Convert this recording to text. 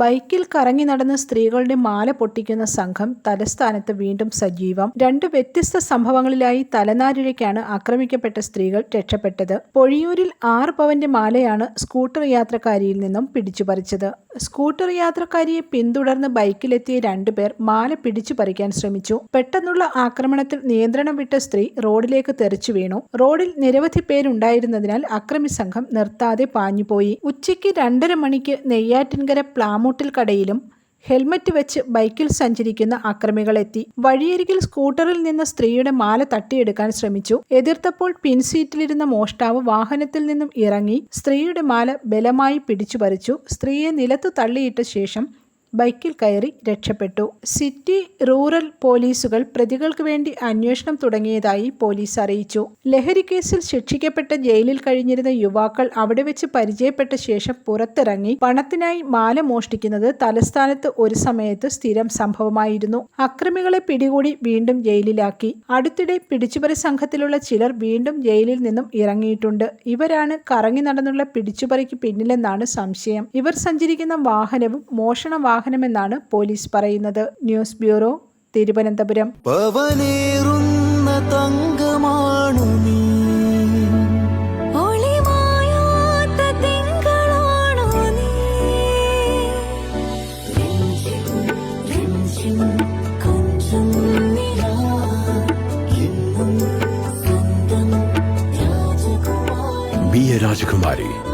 ബൈക്കിൽ കറങ്ങി നടന്ന സ്ത്രീകളുടെ മാല പൊട്ടിക്കുന്ന സംഘം തലസ്ഥാനത്ത് വീണ്ടും സജീവം. രണ്ട് വ്യത്യസ്ത സംഭവങ്ങളിലായി തലനാരിഴയ്ക്കാണ് ആക്രമിക്കപ്പെട്ട സ്ത്രീകൾ രക്ഷപ്പെട്ടത്. പൊഴിയൂരിൽ ആറ് പവന്റെ മാലയാണ് സ്കൂട്ടർ യാത്രക്കാരിയിൽ നിന്നും പിടിച്ചുപറിച്ചത്. സ്കൂട്ടർ യാത്രക്കാരിയെ പിന്തുടർന്ന് ബൈക്കിലെത്തിയ രണ്ടുപേർ മാല പിടിച്ചു പറിക്കാൻ ശ്രമിച്ചു. പെട്ടെന്നുള്ള ആക്രമണത്തിൽ നിയന്ത്രണം വിട്ട സ്ത്രീ റോഡിലേക്ക് തെറിച്ചു വീണു. റോഡിൽ നിരവധി പേരുണ്ടായിരുന്നതിനാൽ അക്രമി സംഘം നിർത്താതെ പാഞ്ഞുപോയി. ഉച്ചയ്ക്ക് രണ്ടര മണിക്ക് നെയ്യാറ്റിൻകര പ്ലാമൂട്ടിൽ കടയിലും ഹെൽമറ്റ് വെച്ച് ബൈക്കിൽ സഞ്ചരിക്കുന്ന അക്രമികളെത്തി. വഴിയരികിൽ സ്കൂട്ടറിൽ നിന്ന് സ്ത്രീയുടെ മാല തട്ടിയെടുക്കാൻ ശ്രമിച്ചു. എതിർത്തപ്പോൾ പിൻസീറ്റിലിരുന്ന മോഷ്ടാവ് വാഹനത്തിൽ നിന്നും ഇറങ്ങി സ്ത്രീയുടെ മാല ബലമായി പിടിച്ചു പറിച്ചു സ്ത്രീയെ നിലത്തു തള്ളിയിട്ട ശേഷം ബൈക്കിൽ കയറി രക്ഷപ്പെട്ടു. സിറ്റി റൂറൽ പോലീസുകൾ പ്രതികൾക്ക് വേണ്ടി അന്വേഷണം തുടങ്ങിയതായി പോലീസ് അറിയിച്ചു. ലഹരി കേസിൽ ശിക്ഷിക്കപ്പെട്ട ജയിലിൽ കഴിഞ്ഞിരുന്ന യുവാക്കൾ അവിടെ വെച്ച് പരിചയപ്പെട്ട ശേഷം പുറത്തിറങ്ങി പണത്തിനായി മാല മോഷ്ടിക്കുന്നത് തലസ്ഥാനത്ത് ഒരു സമയത്ത് സ്ഥിരം സംഭവമായിരുന്നു. അക്രമികളെ പിടികൂടി വീണ്ടും ജയിലിലാക്കി. അടുത്തിടെ പിടിച്ചുപറി സംഘത്തിലുള്ള ചിലർ വീണ്ടും ജയിലിൽ നിന്നും ഇറങ്ങിയിട്ടുണ്ട്. ഇവരാണ് കറങ്ങി നടന്നുള്ള പിടിച്ചുപറിക്ക് പിന്നിലെന്നാണ് സംശയം. ഇവർ സഞ്ചരിക്കുന്ന വാഹനവും മോഷണ വാഹനമെന്നാണ് പോലീസ് പറയുന്നത്. News bureau Thiruvananthapuram. തങ്കമാണു നീ. രാജകുമാരി.